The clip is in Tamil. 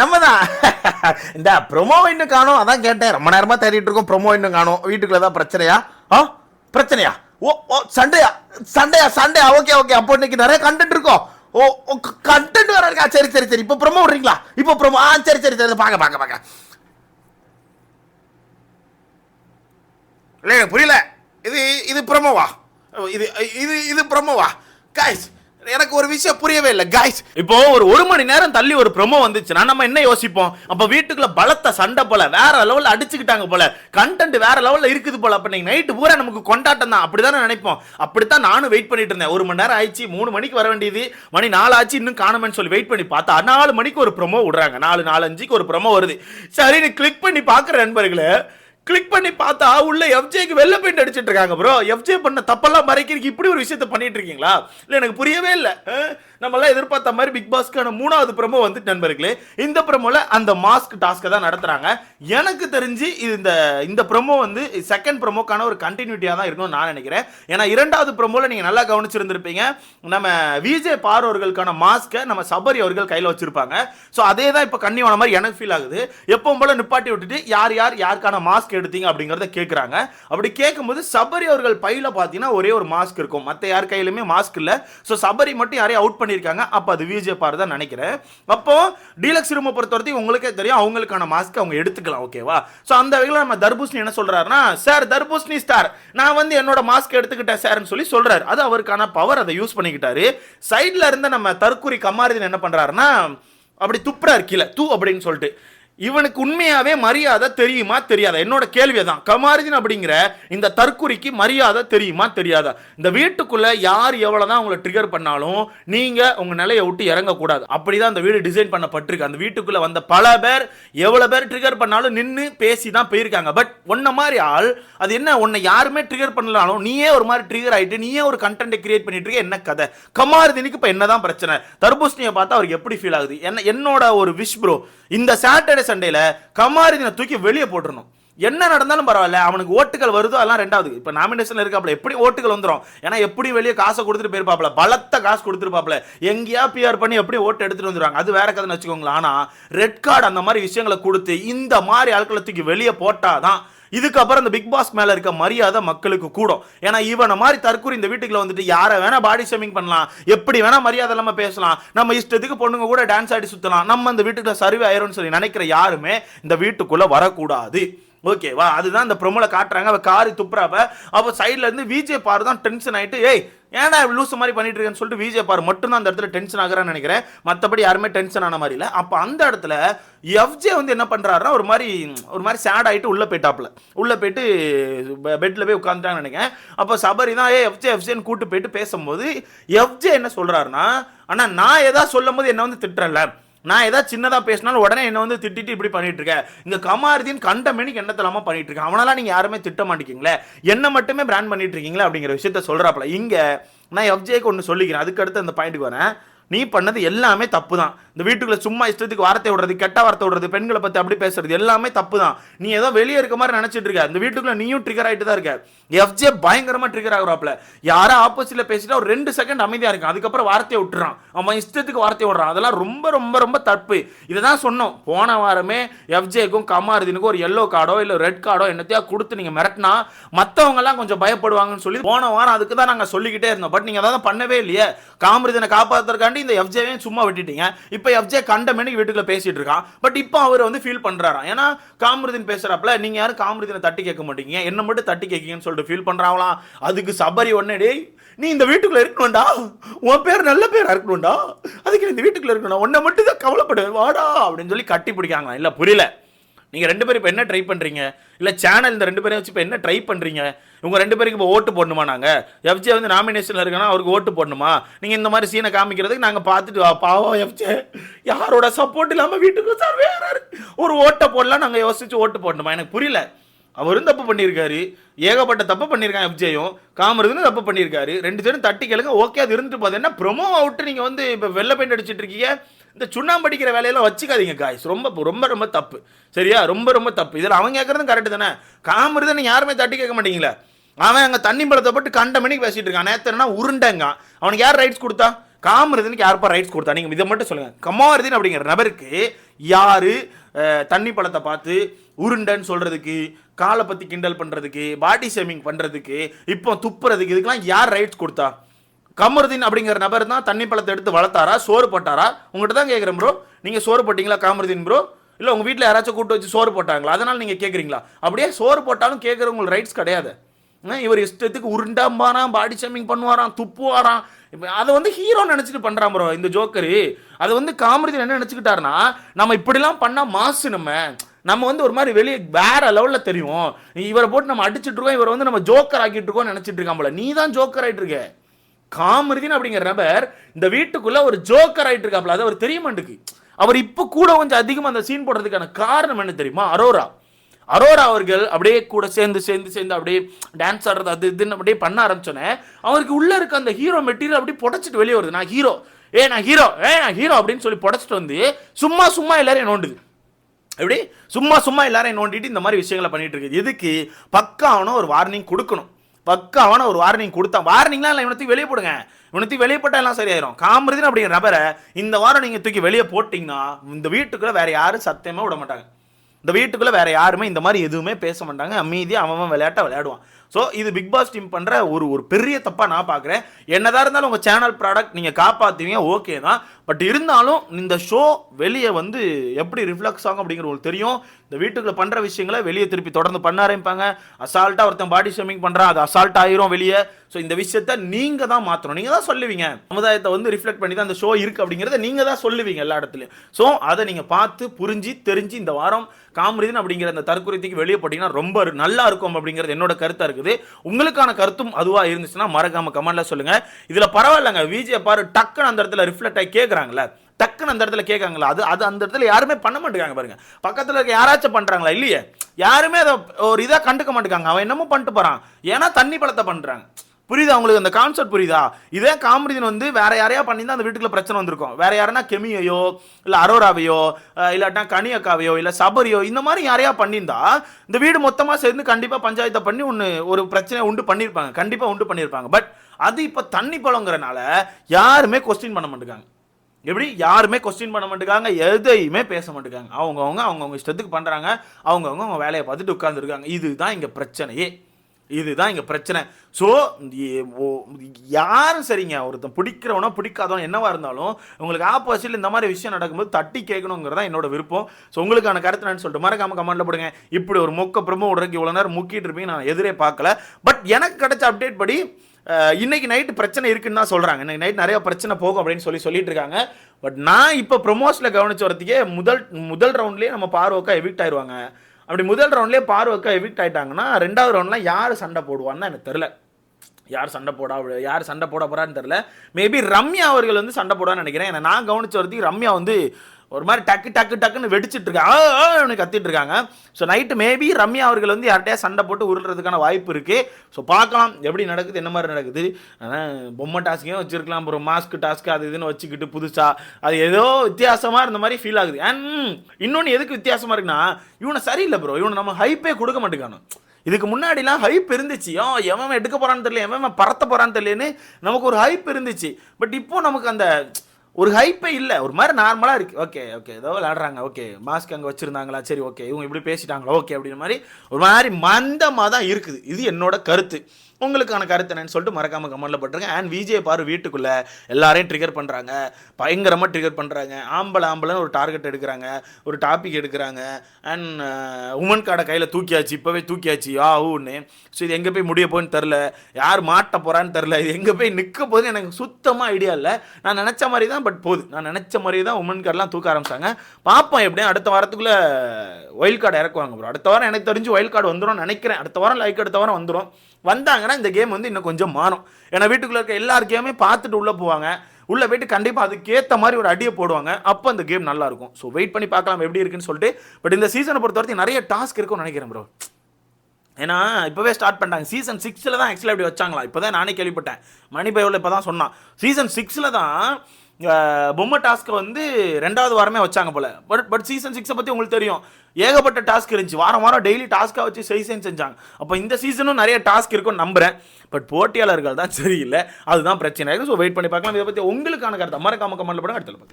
நம்ம தான் இந்த ப்ரொமோ இன்னும் காணும் அதான் கேட்டேன். ரொம்ப நேரமா தேடிட்டு இருக்கோம் ப்ரொமோ இன்னும் காணும். வீட்டுக்குள்ள தான் பிரச்சனையா? ஆ? பிரச்சனையா? ஓ ஓ சண்டையா? சண்டையா சண்டையா? Okay okay. அப்போ இன்னைக்கு நிறைய கண்டென்ட் இருக்கும். ஓ ஓ கண்டென்ட் வேற இருக்கா? சரி சரி சரி. இப்போ ப்ரொமோ விடுறீங்களா? இப்போ ப்ரொமோ ஆ சரி சரி சரி. பாக்க பாக்க பாக்க இல்லை புரியல. இது இது ப்ரொமோவா இது இது இது ப்ரொமோவா காய்ஸ் எனக்கு ஒரு விஷயம் புரியவே இல்லை காய்ஸ் இப்போ ஒரு ஒரு மணி நேரம் தள்ளி ஒரு ப்ரொமோ வந்துச்சுன்னா நம்ம என்ன யோசிப்போம்? அப்ப வீட்டுக்குள்ள பலத்த சண்டை போல வேற லெவல்ல அடிச்சுக்கிட்டாங்க போல கண்டென்ட் வேற லெவல்ல இருக்குது போல. அப்ப நீங்க நைட்டு பூரா நமக்கு கொண்டாட்டம் தான். அப்படிதான் நினைப்போம். அப்படித்தான் நானும் வெயிட் பண்ணிட்டு இருந்தேன். ஒரு மணி நேரம் ஆயிடுச்சு மூணு மணிக்கு வர வேண்டியது. மணி நாலு ஆச்சு இன்னும் காணுமேனு சொல்லி வெயிட் பண்ணி பார்த்தா நாலு மணிக்கு ஒரு ப்ரொமோ விடுறாங்க. நாலு நாலு அஞ்சுக்கு ஒரு ப்ரொமோ வருது. சரி நீ கிளிக் பண்ணி பார்க்குற நண்பர்களே கிளிக் பண்ணி பார்த்தா உள்ள எஃப்ஜேக்கு வெள்ளை பெயிண்ட் அடிச்சுட்டு இருக்காங்க ப்ரோ எஃப்ஜே பண்ண தப்பெல்லாம் மறைக்கிறதுக்கு இப்படி ஒரு விஷயத்த பண்ணிட்டு இருக்கீங்களா இல்லை எனக்கு புரியவே இல்லை. நம்மளாம் எதிர்பார்த்த மாதிரி பிக் பாஸ்க்கான மூணாவது ப்ரமோ வந்துட்டு நண்பர்களே. இந்த ப்ரமோல அந்த மாஸ்க் டாஸ்க்கை தான் நடத்துறாங்க. எனக்கு தெரிஞ்சு இது இந்த இந்த ப்ரமோ வந்து செகண்ட் ப்ரமோக்கான ஒரு கண்டினியூட்டியாக தான் இருக்கும்னு நான் நினைக்கிறேன். ஏன்னா இரண்டாவது ப்ரமோல நீங்கள் நல்லா கவனிச்சிருந்திருப்பீங்க. நம்ம விஜே பார் அவர்களுக்கான மாஸ்க்கை நம்ம சபரி அவர்கள் கையில் வச்சிருப்பாங்க. ஸோ அதே தான் இப்போ கண்ணிவான மாதிரி எனக்கு ஃபீல் ஆகுது. எப்பவும் போல நிப்பாட்டி விட்டுட்டு யார் யார் யாருக்கான மாஸ்க் எடுத்தீங்க அப்படிங்கிறத கேட்குறாங்க அப்படி கேட்கும்போது சபரி அவர்கள் பையில் பார்த்தீங்கன்னா ஒரே ஒரு மாஸ்க் இருக்கும். மற்ற யார் கையிலுமே மாஸ்க் இல்லை. ஸோ சபரி மட்டும் யாரையும் அவுட் பண்ணியிருக்காங்க. அப்போ அது விஜே பார் தான் நினைக்கிறேன். அப்போ டீலக்ஸ் ரூமை பொறுத்த வரைக்கும் உங்களுக்கே தெரியும். அவங்களுக்கான மாஸ்க் அவங்க எடுத்துக்கலாம் ஓகேவா ஸோ அந்த வகையில் நம்ம தர்பூசணி என்ன சொல்கிறாருன்னா சார் தர்பூசணி ஸ்டார் நான் வந்து என்னோட மாஸ்க் எடுத்துக்கிட்டேன் சார்னு சொல்லி சொல்கிறாரு அது அவருக்கான பவர் அதை யூஸ் பண்ணிக்கிட்டாரு. சைடில் இருந்த நம்ம தற்கூரி கமாரிதன் என்ன பண்ணுறாருன்னா அப்படி துப்புறாரு கீழே. தூ அப்படின்னு சொல்லிட்டு. இவனுக்கு உண்மையாவே மரியாதை தெரியுமா தெரியாதா? என்னோட கேள்வி தான் கமாரிதன் அப்படிங்கிற இந்த தற்குறிக்கு மரியாதை தெரியுமா தெரியாதா? இந்த வீட்டுக்குள்ள யார் எவ்வளவுதான் உங்களை ட்ரிகர் பண்ணாலும் நீங்க உங்க நிலையை விட்டு இறங்கக்கூடாது. அப்படிதான் அந்த வீடு டிசைன் பண்ணப்பட்டிருக்கு. அந்த வீட்டுக்குள்ள வந்த பல பேர் எவ்வளவு பேர் ட்ரிகர் பண்ணாலும் நின்று பேசி தான் போயிருக்காங்க. பட் உன்ன மாதிரி ஆள் அது என்ன? உன்னை யாருமே ட்ரிகர் பண்ணலாலும் நீயே ஒரு மாதிரி ட்ரிகர் ஆயிட்டு நீயே ஒரு கண்டென்ட் கிரியேட் பண்ணிட்டு இருக்க என்ன கதை? கமாரதினிக்கு இப்போ என்னதான் பிரச்சனை? தர்பூசணியை பார்த்தா அவருக்கு எப்படி ஃபீல் ஆகுது? என்ன என்னோட ஒரு விஷ் ப்ரோ இந்த சாட்டர்டே சண்டேல கமாரிதினை தூக்கி வெளியே போட்டுருணும் என்ன நடந்தாலும் பரவாயில்ல அவனுக்கு ஓட்டுகள் வருதோ அதெல்லாம் ரெண்டாவது. இப்போ நாமினேஷன்ல இருக்காப்ல எப்படி ஓட்டுகள் வந்துடும் ஏன்னா எப்படி வெளியே காசை கொடுத்துட்டு போயிருப்பாப்ல பலத்த காசு கொடுத்துருப்பாப்ல எங்கேயா பிஆர் பண்ணி எப்படி ஓட்டு எடுத்துட்டு வந்துருவாங்க? அது வேற கதைன்னு வச்சுக்கோங்களேன். ஆனால் ரெட் கார்டு அந்த மாதிரி விஷயங்களை கொடுத்து இந்த மாதிரி ஆட்களை தூக்கி வெளியே போட்டாதான் இதுக்கப்புறம் இந்த பிக் பாஸ் மேலே இருக்க மரியாதை மக்களுக்கு கூடும். ஏன்னா இவனை மாதிரி தற்கூறி இந்த வீட்டுக்குள்ள வந்துட்டு யாரை வேணா பாடி ஷேமிங் பண்ணலாம். எப்படி வேணா மரியாதை இல்லாமல் பேசலாம். நம்ம இஷ்டத்துக்கு பொண்ணுங்க கூட டான்ஸ் ஆடி சுற்றலாம் நம்ம இந்த வீட்டுக்குள்ள சர்வே ஆயிரும்னு சொல்லி நினைக்கிற யாருமே இந்த வீட்டுக்குள்ளே வரக்கூடாது. ஓகேவா அதுதான் இந்த ப்ரொமோல காட்டுறாங்க. அவள் காரி துப்புறாப்ப அப்போ சைடில் இருந்து விஜே பாரு தான் டென்ஷன் ஆகிட்டு ஏய் ஏன்டா லூஸ் மாதிரி பண்ணிட்டு இருக்கேன்னு சொல்லிட்டு விஜே பாரு மட்டும் தான் அந்த இடத்துல டென்ஷன் ஆகிறான்னு நினைக்கிறேன். மற்றபடி யாருமே டென்ஷன் ஆன மாதிரி இல்லை. அப்போ அந்த இடத்துல எஃப்ஜே வந்து என்ன பண்ணுறாருன்னா ஒரு மாதிரி ஒரு மாதிரி சேட் ஆகிட்டு உள்ளே போயிட்டாப்புல. உள்ளே போயிட்டு பெட்டில் போய் உட்காந்துட்டாங்கன்னு நினைக்கிறேன். அப்போ சபரி தான் ஏ எஃப்ஜே எஃப்ஜேன்னு கூட்டு போயிட்டு பேசும்போது எஃப்ஜே என்ன சொல்றாருன்னா ஆனால் நான் எதாவது சொல்லும் போது என்ன வந்து திட்டுறேன்ல. நான் ஏதாவது சின்னதாக பேசினாலும் உடனே என்னை வந்து திட்டிட்டு இப்படி பண்ணிட்டு இருக்கேன் இந்த கமாரதின் கண்ட மணிக்கு என்னத்தலாமா பண்ணிட்டு இருக்கேன். அவனெல்லாம் நீங்கள் யாருமே திட்ட மாட்டேங்கிங்களே என்ன மட்டுமே பிராண்ட் பண்ணிட்டு இருக்கீங்களே அப்படிங்கிற விஷயத்த சொல்கிறாப்புல இங்கே நான் எஃப்ஜேக்கு ஒன்று சொல்லிக்கிறேன். அதுக்கடுத்து அந்த பாயிண்ட்டுக்கு வரேன். நீ பண்ணது எல்லாமே தப்பு தான் இந்த வீட்டுக்குள்ள சும்மா இஷ்டத்துக்கு வார்த்தை விடுறது கெட்ட வார்த்தை விடுறது பெண்களை பத்தி அப்படி பேசுறது எல்லாமே தப்பு தான் நீ ஏதோ வெளியே இருக்க மாதிரி நினைச்சிட்டு இருக்க. இந்த வீட்டுக்குள்ள நீயும் ட்ரிகர் ஆயிட்டு தான் இருக்க. எஃப்ஜே பயங்கரமா ட்ரிகர் ஆகுறாப்ல யாரோ ஆப்போசிட்ல பேசிட்டா ஒரு ரெண்டு செகண்ட் அமைதியா இருக்கும் அதுக்கப்புறம் வார்த்தையை விட்டுறான். அவன் இஷ்டத்துக்கு வார்த்தை விடுறான். அதெல்லாம் ரொம்ப ரொம்ப ரொம்ப தப்பு. இதை தான் சொன்னோம். போன வாரமே எஃப்ஜேக்கும் கமாரதினுக்கும் ஒரு எல்லோ கார்டோ இல்லை ரெட் கார்டோ என்னத்தையா கொடுத்து நீங்க மிரட்டினா மற்றவங்க எல்லாம் கொஞ்சம் பயப்படுவாங்கன்னு சொல்லி போன வாரம் அதுக்கு தான் நாங்கள் சொல்லிக்கிட்டே இருந்தோம். பட் நீங்க அதான் பண்ணவே இல்லையே. காமருதனை காப்பாத்துறதுக்காண்டி இந்த எஃப்ஜேவையும் சும்மா விட்டுட்டீங்க. இப்போ எஃப்ஜே கண்டமேனு வீட்டுக்குள்ள பேசிட்டு இருக்கான். பட் இப்போ அவர் வந்து ஃபீல் பண்றாராம் ஏன்னா காமருதீன் பேசுறாப்ல நீங்க யாரும் காமருதீனை தட்டி கேட்க மாட்டீங்க. என்ன மட்டும் தட்டி கேட்கீங்கன்னு சொல்லிட்டு ஃபீல் பண்றாங்களாம் அதுக்கு சபரி உடனே டேய் நீ இந்த வீட்டுக்குள்ள இருக்கணும்டா. உன் பேர் நல்ல பேரா இருக்கணும்டா. அதுக்கு இந்த வீட்டுக்குள்ள இருக்கணும் உன்னை மட்டும் தான் கவலைப்படு வாடா அப்படின்னு சொல்லி கட்டி பிடிக்காங்க இல்ல புரியல. நீங்கள் ரெண்டு பேரும் இப்போ என்ன ட்ரை பண்ணுறீங்க இல்லை சேனல் இந்த ரெண்டு பேரையும் வச்சு இப்போ என்ன ட்ரை பண்ணுறீங்க உங்கள் ரெண்டு பேருக்கு இப்போ ஓட்டு போடணுமா நாங்கள் எஃப்ஜே வந்து நாமினேஷனில் இருக்கனா அவருக்கு ஓட்டு போடணுமா? நீங்கள் இந்த மாதிரி சீனை காமிக்கிறதுக்கு நாங்கள் பார்த்துட்டு வா பாவம் எஃப்ஜே யாரோட சப்போர்ட் இல்லாமல் வீட்டுக்கு சார் வேற ஒரு ஓட்டை போடலாம் நாங்கள் யோசிச்சு ஓட்டு போடணுமா? எனக்கு புரியல. அவரும் தப்பு பண்ணியிருக்காரு. ஏகப்பட்ட தப்பு பண்ணியிருக்காங்க எஃப்ஜேயும் காமருதுன்னு தப்பு பண்ணியிருக்காரு. ரெண்டு பேரும் தட்டி கேளுங்க ஓகே அது இருந்துட்டு போகுது. என்ன ப்ரொமோ அவுட்டு நீங்கள் வந்து இப்போ வெள்ளை பெயிண்ட் அடிச்சிட்டு இருக்கீங்க? இந்த சுண்ணாம்பு அடிக்கிற வேலையெல்லாம் வச்சுக்காதீங்க காய்ஸ் ரொம்ப ரொம்ப ரொம்ப தப்பு. சரியா? ரொம்ப ரொம்ப தப்பு. இதில் அவன் கேட்குறதும் கரெக்டு தானே? காமிருதுன்னு யாருமே தட்டி கேட்க மாட்டீங்களா? அவன் அங்கே தண்ணி பழத்தை போட்டு கண்ட மணிக்கு பேசிட்டு இருக்கான். நேத்தனா உருண்டங்க. அவனுக்கு யார் ரைட்ஸ் கொடுத்தா? காமருதனுக்கு யாருப்பா ரைட்ஸ் கொடுத்தா? நீங்கள் இதை மட்டும் சொல்லுங்கள் கமாருதீன் அப்படிங்கிற நபருக்கு யார் தண்ணி பழத்தை பார்த்து உருண்டைன்னு சொல்கிறதுக்கு காலை பற்றி கிண்டல் பண்ணுறதுக்கு பாடி ஷேமிங் பண்ணுறதுக்கு இப்போ துப்புறதுக்கு இதுக்கெல்லாம் யார் ரைட்ஸ் கொடுத்தா? கமருதீன் அப்படிங்கிற நபர் தான் தண்ணி பழத்தை எடுத்து வளர்த்தாரா? சோறு போட்டாரா? உங்கள்கிட்ட தான் கேட்குறேன் ப்ரோ நீங்கள் சோறு போட்டிங்களா காமருதீன் ப்ரோ இல்லை உங்கள் வீட்டில் யாராச்சும் கூட்டு வச்சு சோறு போட்டாங்களா? அதனால் நீங்கள் கேட்குறீங்களா அப்படியே சோறு போட்டாலும் கேட்குறவங்களுக்கு ரைட்ஸ் கிடையாது. இவர் இஷ்டத்துக்கு உருண்டாம்பாராம் பாடி ஷேமிங் பண்ணுவாராம் துப்புவாராம். இப்போ அதை வந்து ஹீரோ நினச்சிட்டு பண்ணுறான் ப்ரோ இந்த ஜோக்கரு. அதை வந்து காமெடி என்ன நினச்சிக்கிட்டாருன்னா நம்ம இப்படிலாம் பண்ணால் மாசு நம்ம. நம்ம வந்து ஒரு மாதிரி வெளியே வேற லெவலில் தெரியும். இவரை போட்டு நம்ம அடிச்சுட்டு இருக்கோம் இவரை வந்து நம்ம ஜோக்கர் ஆக்கிட்டு இருக்கோம் நினச்சிட்டு இருக்கான் போல. நீ தான் ஜோக்கர் ஆகிட்டு இருக்க. காமருதீன் அப்படிங்கிற நபர் இந்த வீட்டுக்குள்ள ஒரு ஜோக்கர் ஆயிட்டு இருக்காப்ல அது அவர் தெரிய மாட்டுக்கு அவர் இப்போ கூட கொஞ்சம் அதிகமாக அந்த சீன் போடுறதுக்கான காரணம் என்ன தெரியுமா? அரோரா. அரோரா அவர்கள் அப்படியே கூட சேர்ந்து சேர்ந்து சேர்ந்து அப்படியே டான்ஸ் ஆடுறது அது இதுன்னு அப்படியே பண்ண ஆரம்பிச்சோன்னே அவருக்கு உள்ள இருக்க அந்த ஹீரோ மெட்டீரியல் அப்படியே புடச்சிட்டு வெளியே வருது. நான் ஹீரோ ஏ நான் ஹீரோ ஏ நான் ஹீரோ அப்படின்னு சொல்லி புடச்சிட்டு வந்து சும்மா சும்மா எல்லாரையும் நோண்டுது. எப்படி? சும்மா சும்மா எல்லாரையும் நோண்டிட்டு இந்த மாதிரி விஷயங்களை பண்ணிட்டு இருக்குது எதுக்கு? பக்காவான ஒரு வார்னிங் கொடுக்கணும். பக்காவான ஒரு வார்னிங் கொடுத்தா. வார்னிங்லாம் இல்லை இவனத்தி வெளியே போடுங்க. இவனை வெளியே போட்டால் எல்லாம் சரியாயிரும். காமருதின் அப்படிங்கிற நபரை இந்த வாரம் நீங்கள் தூக்கி வெளியே போட்டிங்கன்னா இந்த வீட்டுக்குள்ளே வேறு யாரும் சத்தியமாக விட மாட்டாங்க. இந்த வீட்டுக்குள்ளே வேறு யாருமே இந்த மாதிரி எதுவுமே பேச மாட்டாங்க. அமைதியாக அவன் விளையாட்டை விளையாடுவான். ஸோ இது பிக் பாஸ் டீம் பண்ணுற ஒரு ஒரு பெரிய தப்பாக நான் பார்க்குறேன் என்னதான் இருந்தாலும் உங்கள் சேனல் ப்ராடக்ட் நீங்கள் காப்பாற்றுவீங்க ஓகே தான். பட் இருந்தாலும் இந்த ஷோ வெளியே வந்து எப்படி ரிஃப்ளெக்ஸ் ஆகும் அப்படிங்கிற உங்களுக்கு தெரியும். இந்த வீட்டுக்குள்ளே பண்ணுற விஷயங்களை வெளியே திருப்பி தொடர்ந்து பண்ண ஆரம்பிப்பாங்க அசால்ட்டாக ஒருத்தன் பாடி ஷேமிங் பண்ணுறான் அது அசால்ட் ஆயிரும் வெளியே. ஸோ இந்த விஷயத்த நீங்கள் தான் மாற்றணும் நீங்கள் தான் சொல்லுவீங்க. சமுதாயத்தை வந்து ரிஃப்ளெக்ட் பண்ணி தான் அந்த ஷோ இருக்குது அப்படிங்கிறத நீங்கள் தான் சொல்லுவீங்க எல்லா இடத்துலையும். ஸோ அதை நீங்கள் பார்த்து புரிஞ்சு தெரிஞ்சு இந்த வாரம் காமரிதன் அப்படிங்கிற அந்த தற்கொலைக்கு வெளியே போட்டிங்கன்னா ரொம்ப நல்லா இருக்கும் அப்படிங்கிறது என்னோட கருத்தாக இருக்குது. உங்களுக்கான கருத்தும் அதுவாக இருந்துச்சுன்னா மறக்காம கமெண்ட்ல சொல்லுங்க. இதில் பரவாயில்லைங்க. விஜய் பாரு டக்குன்னு அந்த இடத்துல ரிஃப்ளெக்ட் ஆகி கேட்குறாங்களே டக்குன்னு அந்த இடத்துல கேட்காங்களா அது அது அந்த இடத்துல யாருமே பண்ண மாட்டேங்காங்க பாருங்க. பக்கத்தில் இருக்க யாராச்சும் பண்ணுறாங்களா இல்லையே. யாருமே அதை ஒரு இதாக கண்டுக்க மாட்டேங்காங்க. அவன் என்னமோ பண்ணிட்டு போகிறான் ஏன்னா தண்ணி பழத்தை பண்ணுறாங்க புரியுதா உங்களுக்கு? அந்த கான்செப்ட் புரியுதா? இதே காமெடியன் வந்து வேற யாரையா பண்ணியிருந்தா அந்த வீட்டுக்குள்ள பிரச்சனை வந்திருக்கும். வேற யாருன்னா கெமியையோ இல்ல அரோராவையோ அஹ் இல்லாட்டா கனியக்காவையோ இல்ல சபரியோ இந்த மாதிரி யாரையா பண்ணியிருந்தா இந்த வீடு மொத்தமா சேர்ந்து கண்டிப்பா பஞ்சாயத்தை பண்ணி ஒன்று ஒரு பிரச்சனை உண்டு பண்ணியிருப்பாங்க. கண்டிப்பா உண்டு பண்ணியிருப்பாங்க. பட் அது இப்போ தண்ணி பழங்கிறனால யாருமே கொஸ்டின் பண்ண மாட்டேங்காங்க. எப்படி? யாருமே கொஸ்டின் பண்ண மாட்டேங்காங்க. எதையுமே பேச மாட்டேங்காங்க. அவங்கவுங்க அவங்கவுங்க இஷ்டத்துக்கு பண்ணுறாங்க அவங்கவுங்க அவங்க வேலையை பார்த்துட்டு உட்காந்துருக்காங்க இதுதான் இங்கே பிரச்சனையே. இதுதான் இங்கே பிரச்சனை. ஸோ யாரும் சரிங்க ஒருத்தன் பிடிக்கிறவனோ பிடிக்காதவனோ என்னவா இருந்தாலும் உங்களுக்கு ஆப்போசிட்டில் இந்த மாதிரி விஷயம் நடக்கும்போது தட்டி கேட்கணுங்கிறதா என்னோட விருப்பம். ஸோ உங்களுக்கான கருத்து நான் சொல்லிட்டு மறக்காம கமெண்ட்ல போடுங்க. இப்படி ஒரு மொக்க பிரமோ இவ்வளோ நேரம் முக்கிட்டு இருப்பீங்க நான் எதிரே பார்க்கல. பட் எனக்கு கிடைச்ச அப்டேட் படி இன்னைக்கு நைட்டு பிரச்சனை இருக்குன்னு தான் சொல்கிறாங்க இன்னைக்கு நைட் நிறைய பிரச்சனை போகும் அப்படின்னு சொல்லி சொல்லிட்டு இருக்காங்க. பட் நான் இப்போ ப்ரொமோஸில் கவனிச்ச வரத்துக்கே முதல் முதல் ரவுண்ட்லேயே நம்ம பார்வோக்கா எவிக்ட் ஆயிடுவாங்க அப்படி முதல் ரவுண்ட்லேயே பார்வக்கா எவிக்ட் ஆயிட்டாங்கன்னா ரெண்டாவது ரவுண்ட்லாம் யார் சண்டை போடுவான்னு எனக்கு தெரில யார் சண்டை போடா யார் சண்டை போட போறான்னு தெரில மேபி ரம்யா அவர்கள் வந்து சண்டை போடான்னு நினைக்கிறேன். ஏன்னா நான் கவனிச்ச வரைக்கும் ரம்யா வந்து ஒரு மாதிரி டக்கு டக்கு டக்குன்னு வெடிச்சிட்டு இருக்காங்க கத்திட்டு இருக்காங்க. ஸோ நைட்டு மேபி ரம்யா அவர்கள் வந்து யார்கிட்டயா சண்டை போட்டு உருள்றதுக்கான வாய்ப்பு இருக்கு. ஸோ பார்க்கலாம். எப்படி நடக்குது என்ன மாதிரி நடக்குது? ஆனால் பொம்மை டாஸ்க்கையும் வச்சிருக்கலாம் அப்புறம் மாஸ்க் டாஸ்க் அது இதுன்னு வச்சுக்கிட்டு புதுசா. அது ஏதோ வித்தியாசமா இருந்த மாதிரி ஃபீல் ஆகுது. அண்ட் இன்னொன்று எதுக்கு வித்தியாசமா இருக்குன்னா இவனை சரியில்லை ப்ரோ இவனை நம்ம ஹைப்பே கொடுக்க மாட்டேங்கானோ இதுக்கு முன்னாடிலாம் ஹைப் இருந்துச்சு. ஓ எவன் எடுக்க போகிறான்னு தெரியல எவன் பறத்த போகிறான்னு தெரியலன்னு நமக்கு ஒரு ஹைப் இருந்துச்சு. பட் இப்போ நமக்கு அந்த ஒரு ஹைப்பே இல்லை. ஒரு மாதிரி நார்மலாக இருக்குது ஓகே ஓகே ஏதோ விளாடுறாங்க ஓகே மாஸ்க் அங்கே வச்சுருந்தாங்களா? சரி ஓகே இவங்க இப்படி பேசிட்டாங்களா? ஓகே அப்படின்ற மாதிரி ஒரு மாதிரி மந்தமாக தான் இருக்குது. இது என்னோட கருத்து. உங்களுக்கான கருத்து என்னன்னு சொல்லிட்டு மறக்காம கமெண்ட்ல போட்டுருங்க. அண்ட் விஜய் பாரு வீட்டுக்குள்ள எல்லாரையும் ட்ரிகர் பண்றாங்க. பயங்கரமா ட்ரிகர் பண்றாங்க. ஆம்பளை ஆம்பளைன்னு ஒரு டார்கெட் எடுக்கிறாங்க. ஒரு டாபிக் எடுக்கிறாங்க. அண்ட் உமன் கார்டை கையில தூக்கியாச்சு இப்பவே தூக்கியாச்சு. ஆ ஊன்னு ஸோ இது எங்க போய் முடிய போகுன்னு தெரில யார் மாட்ட போறான்னு தெரில இது எங்க போய் நிற்க போகுதுன்னு எனக்கு சுத்தமா ஐடியா இல்லை. நான் நினைச்ச மாதிரி தான் பட் போகுது. நான் நினைச்ச மாதிரி தான் உமன் கார்டெலாம் தூக்க ஆரம்பிச்சாங்க. பார்ப்போம் எப்படியும். அடுத்த வாரத்துக்குள்ள ஒயில் கார்டு இறக்குவாங்க ப்ரோ அடுத்த வாரம் எனக்கு தெரிஞ்சு ஒயில் கார்டு வந்துடும் நினைக்கிறேன். அடுத்த வாரம் லைக் அடுத்த வாரம் வந்துடும் வந்தாங்கன்னா இந்த கேம் வந்து இன்னும் கொஞ்சம் மாறும். ஏன்னா வீட்டுக்குள்ளே இருக்க எல்லார் கேமே பார்த்துட்டு உள்ளே போவாங்க. உள்ளே போயிட்டு கண்டிப்பாக அதுக்கேற்ற மாதிரி ஒரு அடியை போடுவாங்க. அப்போ அந்த கேம் நல்லாயிருக்கும் ஸோ வெயிட் பண்ணி பார்க்கலாம் எப்படி இருக்குன்னு சொல்லிட்டு பட் இந்த சீசனை பொறுத்த வரைக்கும் நிறைய டாஸ்க் இருக்கும்னு நினைக்கிறேன் ப்ரோ ஏன்னா இப்போவே ஸ்டார்ட் பண்ணிட்டாங்க. சீசன் சிக்ஸில் தான் ஆக்சுவலாக இப்படி வச்சாங்களா? இப்போ தான் நானே கேள்விப்பட்டேன். மணி பயோவில் இப்போ தான் சொன்னான். சீசன் சிக்ஸில் தான் பொம்மை டாஸ்க்கை வந்து ரெண்டாவது வாரமே வச்சாங்க போல. பட் பட் சீசன் சிக்ஸை பற்றி உங்களுக்கு தெரியும். ஏகப்பட்ட டாஸ்க் இருந்துச்சு. வாரம் வாரம் டெய்லி டாஸ்க்காக வச்சு சீசன் செஞ்சாங்க. அப்போ இந்த சீசனும் நிறைய டாஸ்க் இருக்கும்னு நம்புகிறேன் பட் போட்டியாளர்கள் தான் சரியில்லை. அதுதான் பிரச்சனை. ஸோ வெயிட் பண்ணி பார்க்கலாம். இதை பற்றி உங்களுக்கான கருத்தை. மறக்காம கமெண்ட்ல போட அடுத்த பார்க்கலாம்.